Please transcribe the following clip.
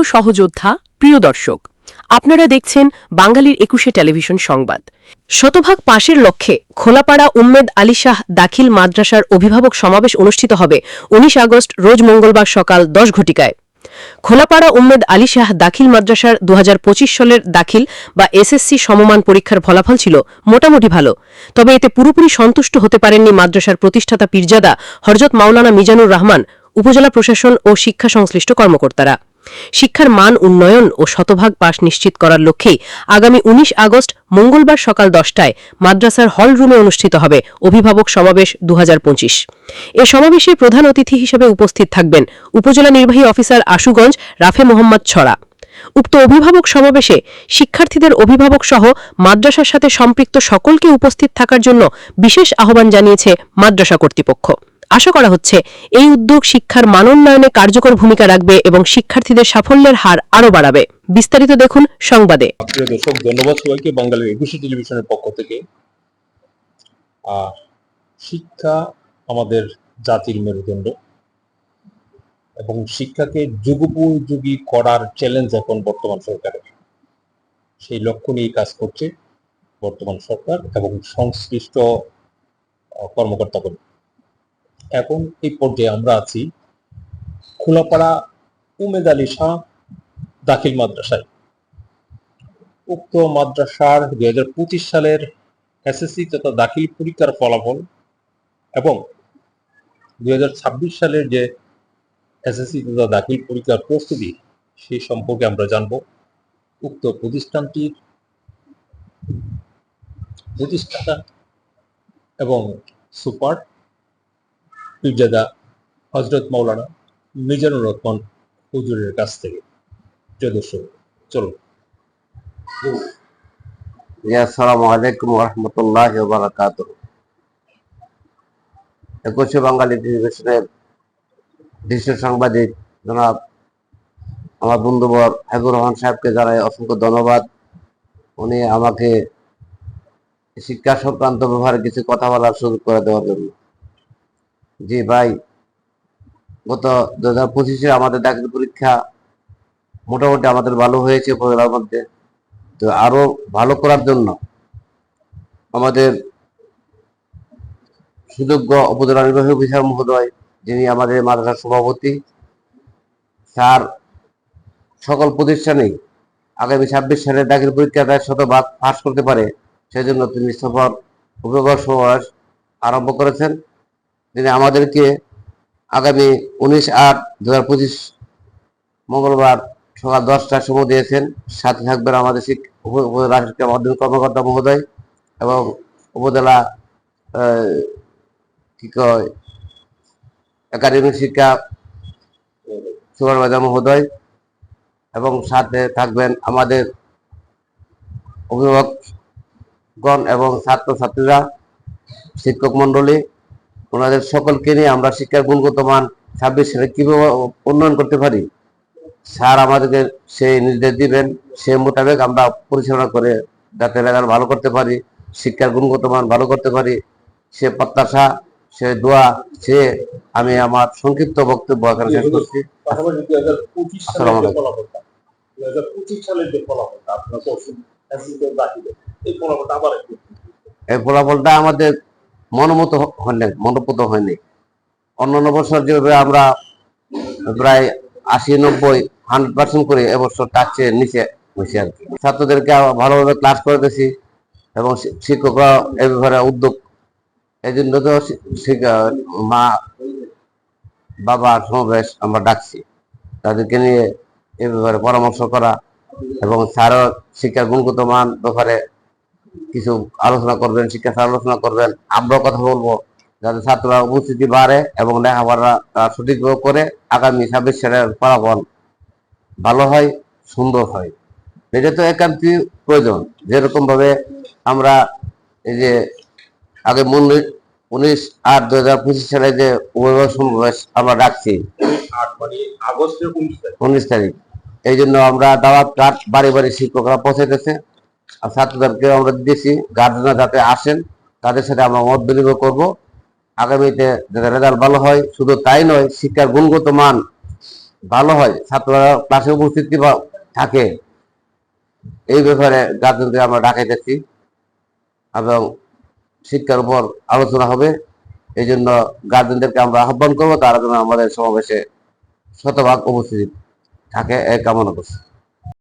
প্রিয় সহযোদ্ধা, প্রিয় দর্শক, আপনারা দেখছেন বাঙালির একুশে টেলিভিশন সংবাদ। শতভাগ পাশের লক্ষ্যে খোলাপাড়া উম্মেদ আলী শাহ দাখিল মাদ্রাসার অভিভাবক সমাবেশ অনুষ্ঠিত হবে উনিশ আগস্ট, রোজ মঙ্গলবার সকাল দশ ঘটিকায়। খোলাপাড়া উম্মেদ আলী শাহ দাখিল মাদ্রাসার দু হাজার পঁচিশ সালের দাখিল বা এসএসসি সমমান পরীক্ষার ফলাফল ছিল মোটামুটি ভালো। তবে এতে পুরোপুরি সন্তুষ্ট হতে পারেননি মাদ্রাসার প্রতিষ্ঠাতা পীরজাদা হরজত মাওলানা মিজানুর রহমান, উপজেলা প্রশাসন ও শিক্ষা সংশ্লিষ্ট কর্মকর্তারা। শিক্ষার মান উন্নয়ন ও শতভাগ পাশ নিশ্চিত করার লক্ষ্যেই আগামী ১৯ আগস্ট মঙ্গলবার সকাল দশটায় মাদ্রাসার হল রুমে অনুষ্ঠিত হবে অভিভাবক সমাবেশ দু এ সমাবেশে প্রধান অতিথি হিসেবে উপস্থিত থাকবেন উপজেলা নির্বাহী অফিসার আশুগঞ্জ রাফে মোহাম্মদ ছড়া। উক্ত অভিভাবক সমাবেশে শিক্ষার্থীদের অভিভাবক সহ মাদ্রাসার সাথে সম্পৃক্ত সকলকে উপস্থিত থাকার জন্য বিশেষ আহ্বান জানিয়েছে মাদ্রাসা কর্তৃপক্ষ। আশা করা হচ্ছে এই উদ্যোগ শিক্ষার মানোন্নয়নে কার্যকর ভূমিকা রাখবে এবং শিক্ষার্থীদের সাফল্যের হার আরও বাড়াবে। বিস্তারিত দেখুন সংবাদে। প্রিয় দর্শক ধন্যবাদ সবাইকে বাঙালির একুশে টেলিভিশনের পক্ষ থেকে। শিক্ষা আমাদের জাতির মেরুদণ্ড এবং শিক্ষাকে যুগোপযোগী করার চ্যালেঞ্জ এখন বর্তমান সরকারের। সেই লক্ষ্য নিয়ে কাজ করছে বর্তমান সরকার এবং সংশ্লিষ্ট আহ, কর্মকর্তাগণ। এখন এই পর্যায়ে আমরা আছি খোলাপাড়া উমেদ আলী শাহ দাখিল মাদ্রাসায়। উক্ত মাদ্রাসার দুই হাজার পঁচিশ সালের এসএসসি তথা দাখিল পরীক্ষার ফলাফল এবং দুই হাজার ছাব্বিশ সালের যে এসএসসি তথা দাখিল পরীক্ষার প্রস্তুতি সেই সম্পর্কে আমরা জানব। উক্ত প্রতিষ্ঠানটির প্রতিষ্ঠাতা এবং সুপার পীরজাদা হজরত মৌলানা মিজানুর রহমান হুজুরের কাছ থেকে। প্রিয় দর্শক, চলুন। আসসালামু আলাইকুম রহমতুল্লাহ বারাকাত একুশে বাঙালি টেলিভিশনের দৃশ্য সাংবাদিক জনাব আমার বন্ধুবর হাবিবুর রহমান সাহেবকে জানাই অসংখ্য ধন্যবাদ। উনি আমাকে শিক্ষা সংক্রান্ত ব্যাপারে কিছু কথা বলার সুযোগ করে দেওয়ার জন্য। জি ভাই, গত দু হাজার পঁচিশে আমাদের দাখিল পরীক্ষা মোটামুটি আমাদের ভালো হয়েছে উপজেলার মধ্যে। তো আরও ভালো করার জন্য আমাদের সুযোগ্য উপজেলা নির্বাহী অফিসার মহোদয়, যিনি আমাদের মাদ্রাসার সভাপতি, স্যার, সকল প্রতিষ্ঠানেই আগামী ছাব্বিশ সালের দাখিল পরীক্ষাটা শতভাগ পাস করতে পারে। সেজন্য তিনি সফর অভিভাবক সমাবেশ আরম্ভ করেছেন। তিনি আমাদেরকে আগামী উনিশ আট দু হাজার পঁচিশ মঙ্গলবার সকাল দশটার সময় দিয়েছেন। সাথে থাকবেন আমাদের উপজেলা শিক্ষা মাধ্যমিক কর্মকর্তা মহোদয় এবং উপজেলা কি কয়, একাডেমিক শিক্ষা সুপারভাইজার মহোদয় এবং সাথে থাকবেন আমাদের অভিভাবকগণ এবং ছাত্রছাত্রীরা, শিক্ষক মণ্ডলী ওনাদের সকলকে নিয়ে আমরা শিক্ষার গুণগত মান ছাব্বিশ সালে কীভাবে উন্নয়ন করতে পারি? স্যার আমাদেরকে সেই নির্দেশ দিবেন সে মোতাবেক আমরা পরিচালনা করে যাতে রেজাল্ট ভালো করতে পারি শিক্ষার গুণগত মান ভালো করতে পারি। সে প্রত্যাশা সে দোয়া সে আমি আমার সংক্ষিপ্ত বক্তব্য এখানে শেষ করছি। আসসালামু এই ফলাফলটা আমাদের মনোমত হ- হয়নি মনোপুত হয়নি অন্যান্য বছর যেভাবে আমরা প্রায় আশি, নব্বই হান্ড্রেড পার্সেন্ট করে এবছর চেয়ে নিচে হয়েছে আর কি। ছাত্রদেরকে ভালোভাবে ক্লাস করতেছি এবং শিক্ষকরা এ ব্যাপারে উদ্যোগ এই জন্য তো মা, বাবা, সমাবেশ আমরা ডাকছি। তাদেরকে নিয়ে এ ব্যাপারে পরামর্শ করা এবং স্যারও শিক্ষার গুণগত মান ব্যাপারে কিছু আলোচনা করবেন, শিক্ষা আলোচনা করবেন, আমরাও কথা বলব যাতে ছাত্ররা উপস্থিতি বাড়ে এবং লেখাপড়া সঠিকভাবে করে আগামী ছাব্বিশ সালের ফলাফল ভালো হয়, সুন্দর হয়। এটা তো একান্তই প্রয়োজন। যেরকম ভাবে আমরা এই যে আগে উনিশ উনিশ আট দু হাজার পঁচিশ সালে যে সমাবেশ আমরা ডাকছি, উনিশ তারিখ। এই জন্য আমরা দাওয়াত বাড়ি বাড়ি শিক্ষকরা পৌঁছাইতেছে। আর ছাত্রদেরকে আমরা দিয়েছি গার্জেনরা যাতে আসেন, তাদের সাথে আমরা মত বিনিময় করব। আগামীতে যাতে রেজাল্ট ভালো হয়, শুধু তাই নয়, শিক্ষার গুণগত মান ভালো হয়, ছাত্ররা ক্লাসে উপস্থিতি থাকে, এই ব্যাপারে গার্জেনদের আমরা ডাকাইতেছি এবং শিক্ষার উপর আলোচনা হবে, এই জন্য গার্জেনদেরকে আমরা আহ্বান করব, তারা যেন আমাদের সমাবেশে শতভাগ উপস্থিত থাকে, এই কামনা করছি।